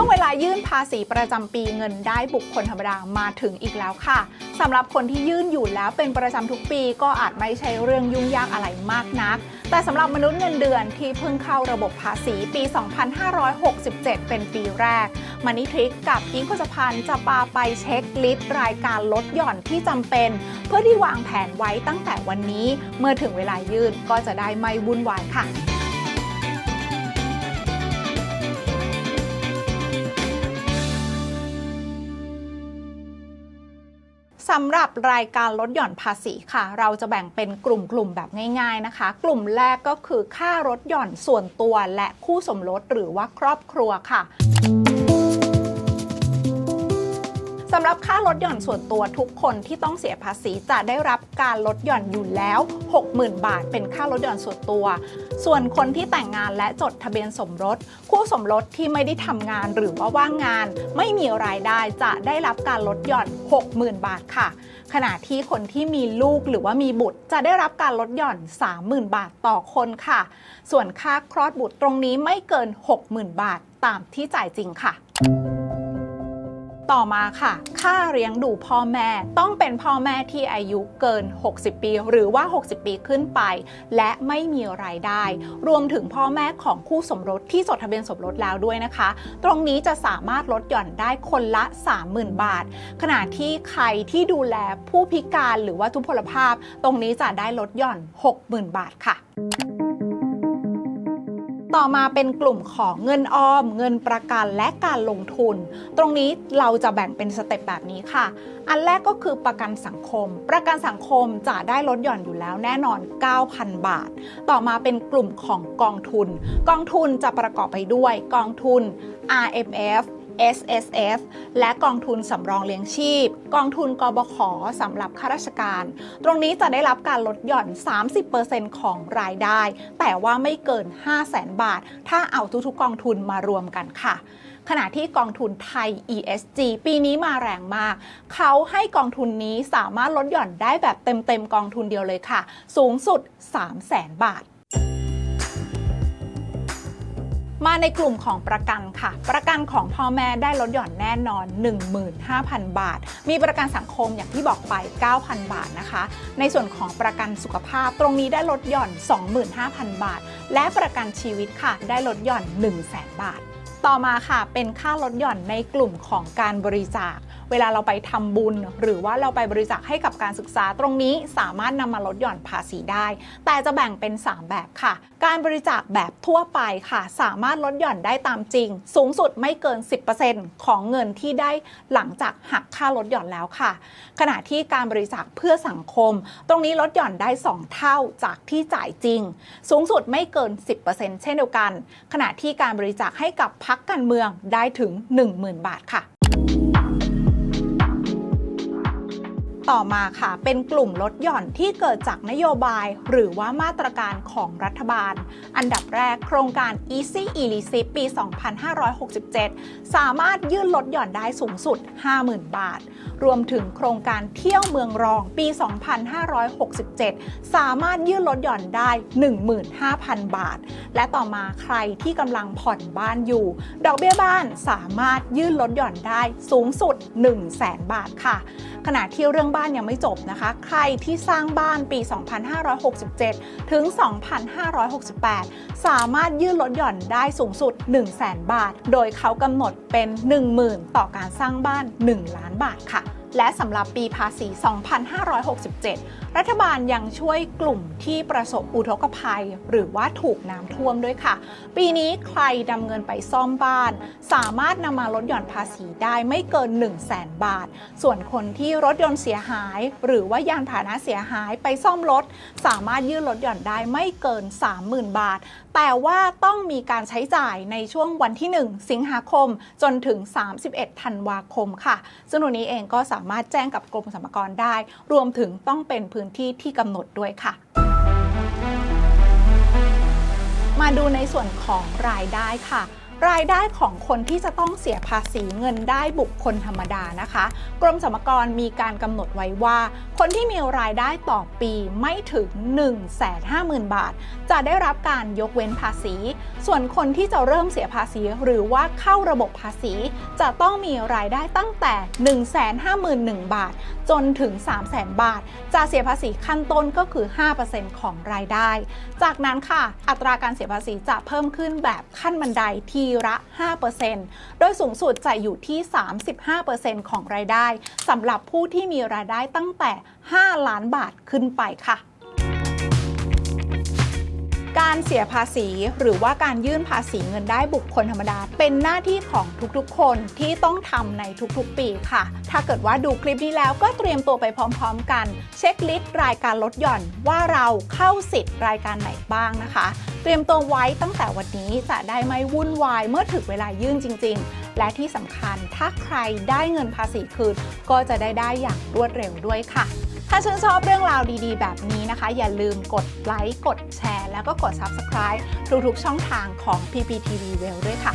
ช่วงเวลายื่นภาษีประจำปีเงินได้บุคคลธรรมดามาถึงอีกแล้วค่ะสำหรับคนที่ยื่นอยู่แล้วเป็นประจำทุกปีก็อาจไม่ใช่เรื่องยุ่งยากอะไรมากนัก แต่สำหรับมนุษย์เงินเดือนที่เพิ่งเข้าระบบภาษีปี 2567 เป็นปีแรกมันนี่ทริกกับยิงโฆษพันธ์จะปาไปเช็คลิสต์รายการลดหย่อนที่จำเป็น เพื่อที่วางแผนไว้ตั้งแต่วันนี้ เมื่อถึงเวลายื่นก็จะได้ไม่วุ่นวายค่ะ สำหรับรายการลดหย่อนภาษีค่ะ เราจะแบ่งเป็นกลุ่มๆแบบง่าย ๆนะคะ กลุ่มแรกก็คือค่ารถหย่อนส่วนตัวและคู่สมรสหรือว่าครอบครัวค่ะำหรับค่ารถหย่อนส่วนตัวทุกคนที่ต้องเสียภาษีจะได้รับการลดหย่อนอยู่แล้ว 60,000 บาท เป็นค่ารถหย่อนส่วนตัว ส่วนคนที่แต่งงานและจดทะเบียนสมรส คู่สมรสที่ไม่ได้ทำงานหรือว่าว่างงาน ไม่มีรายได้จะได้รับการลดหย่อน 60,000 บาทค่ะ ขณะที่คนที่มีลูกหรือว่ามีบุตร จะได้รับการลดหย่อน 30,000 บาทต่อคนค่ะ ส่วนค่าคลอดบุตรตรงนี้ไม่เกิน 60,000 บาทตามที่จ่ายจริงค่ะ ต่อมาค่ะ ค่าเลี้ยงดูพ่อแม่ ต้องเป็นพ่อแม่ที่อายุเกิน 60 ปี หรือว่า 60 ปีขึ้นไป และไม่มีรายได้ รวมถึงพ่อแม่ของคู่สมรสที่จดทะเบียนสมรสแล้วด้วยนะคะ ตรงนี้จะสามารถลดหย่อนได้คนละ 30,000 บาท ขณะที่ใครที่ดูแลผู้พิการหรือว่าทุพพลภาพ ตรงนี้จะได้ลดหย่อน 60,000 บาทค่ะ ต่อมาเป็นกลุ่มของเงินออม เงินประกันและการลงทุน ตรงนี้เราจะแบ่งเป็นสเต็ปแบบนี้ค่ะ อันแรกก็คือประกันสังคม ประกันสังคมจะได้ลดหย่อนอยู่แล้วแน่นอน 9,000 บาท ต่อมาเป็นกลุ่มของกองทุน กองทุนจะประกอบไปด้วยกองทุน RMF S S F และกองทุนสำรองเลี้ยงชีพ กองทุนกบขสำหรับข้าราชการ ตรงนี้จะได้รับการลดหย่อน 30%ของรายได้ แต่ว่าไม่เกิน 5 0 0แสนบาท ถ้าเอาทุกๆกองทุนมารวมกันค่ะขณะที่กองทุนไทย ESG ปีนี้มาแรงมาก เขาให้กองทุนนี้สามารถลดหย่อนได้แบบเต็มๆกองทุนเดียวเลยค่ะ สูงสุด 3 0 0แสนบาท มาในกลุ่มของประกันค่ะ ประกันของพ่อแม่ได้ลดหย่อนแน่นอน 15,000 บาท มีประกันสังคมอย่างที่บอกไป 9,000 บาทนะคะ ในส่วนของประกันสุขภาพตรงนี้ได้ลดหย่อน 25,000 บาท และประกันชีวิตค่ะ ได้ลดหย่อน 1,000 0 บาท ต่อมาค่ะเป็นค่าลดหย่อนในกลุ่มของการบริจาค เวลาเราไปทำบุญ หรือว่าเราไปบริจาคให้กับการศึกษาตรงนี้สามารถนำมาลดหย่อนภาษีได้ แต่จะแบ่งเป็น 3 แบบค่ะ การบริจาคแบบทั่วไปค่ะ สามารถลดหย่อนได้ตามจริง สูงสุดไม่เกิน 10%ของเงินที่ได้หลังจากหักค่าลดหย่อนแล้วค่ะ ขณะที่การบริจาคเพื่อสังคม ตรงนี้ลดหย่อนได้ 2 เท่าจากที่จ่ายจริง สูงสุดไม่เกิน 10%เช่นเดียวกัน ขณะที่การบริจาคให้กับพักการเมืองได้ถึง 10,000 บาทค่ะ ต่อมาค่ะ เป็นกลุ่มลดหย่อนที่เกิดจากนโยบาย หรือว่ามาตรการของรัฐบาล อันดับแรกโครงการ Easy e l i s i p ปี 2567 สามารถยื่นลดหย่อนได้สูงสุด 50,000 บาท รวมถึงโครงการเที่ยวเมืองรองปี 2567 สามารถยื่นลดหย่อนได้ 15,000 บาท และต่อมาใครที่กำลังผ่อนบ้านอยู่ ดอกเบี้ยบ้านสามารถยื่นลดหย่อนได้สูงสุด 100,000บาทค่ะ ขณะที่เรื่องบ้านยังไม่จบนะคะ ใครที่สร้างบ้านปี 2567 ถึง 2568 สามารถยื่นลดหย่อนได้สูงสุด 100,000 บาท โดยเขากำหนดเป็น 10,000 ต่อการสร้างบ้าน 1 ล้านบาทค่ะ และสำหรับปีภาษี 2567 รัฐบาลยังช่วยกลุ่มที่ประสบอุทกภัย หรือว่าถูกน้ำท่วมด้วยค่ะ ปีนี้ใครนำเงินไปซ่อมบ้าน สามารถนำมาลดหย่อนภาษีได้ไม่เกิน 1 0 0 0 0แบาท ส่วนคนที่รถยนต์เสียหาย หรือว่ายานพาหนะเสียหายไปซ่อมรถ สามารถยื่นลดหย่อนได้ไม่เกิน 30,000 บาท แต่ว่าต้องมีการใช้จ่ายในช่วงวันที่ 1 สิงหาคมจนถึง 31 ธันวาคมค่ะซึ่งตรงนี้เองก็สามารถแจ้งกับกรมสรรพากรได้ รวมถึงต้องเป็นพื้นที่ที่กำหนดด้วยค่ะมาดูในส่วนของรายได้ค่ะ รายได้ของคนที่จะต้องเสียภาษีเงินได้บุคคลธรรมดานะคะ กรมสรรพากรมีการกำหนดไว้ว่า คนที่มีรายได้ต่อปีไม่ถึง 150,000 บาท จะได้รับการยกเว้นภาษี ส่วนคนที่จะเริ่มเสียภาษีหรือว่าเข้าระบบภาษี จะต้องมีรายได้ตั้งแต่ 151,000 บาท จนถึง 300,000 บาท จะเสียภาษีขั้นต้นก็คือ 5%ของรายได้ จากนั้นค่ะ อัตราการเสียภาษีจะเพิ่มขึ้นแบบขั้นบันไดที่ีละ 5%โดยสูงสุดจะอยู่ที่ 35%ของรายได้สำหรับผู้ที่มีรายได้ตั้งแต่ 5 ล้านบาทขึ้นไปค่ะ การเสียภาษีหรือว่าการยื่นภาษีเงินได้บุคคลธรรมดา เป็นหน้าที่ของทุกๆ คนที่ต้องทำในทุกๆ ปีค่ะ ถ้าเกิดว่าดูคลิปนี้แล้วก็เตรียมตัวไปพร้อมๆ กัน เช็คลิสต์รายการลดหย่อนว่าเราเข้าสิทธิ์รายการไหนบ้างนะคะ เตรียมตัวไว้ตั้งแต่วันนี้จะได้ไม่วุ่นวายเมื่อถึงเวลายื่นจริง ๆ และที่สำคัญถ้าใครได้เงินภาษีคืนก็จะได้ได้อย่างรวดเร็วด้วยค่ะ ถ้าชื่นชอบเรื่องราวดีๆ แบบนี้นะคะ อย่าลืมกดไลค์ กดแชร์ แล้วก็กด Subscribe ทุกๆช่องทางของ PPTV w e l l ด้วยค่ะ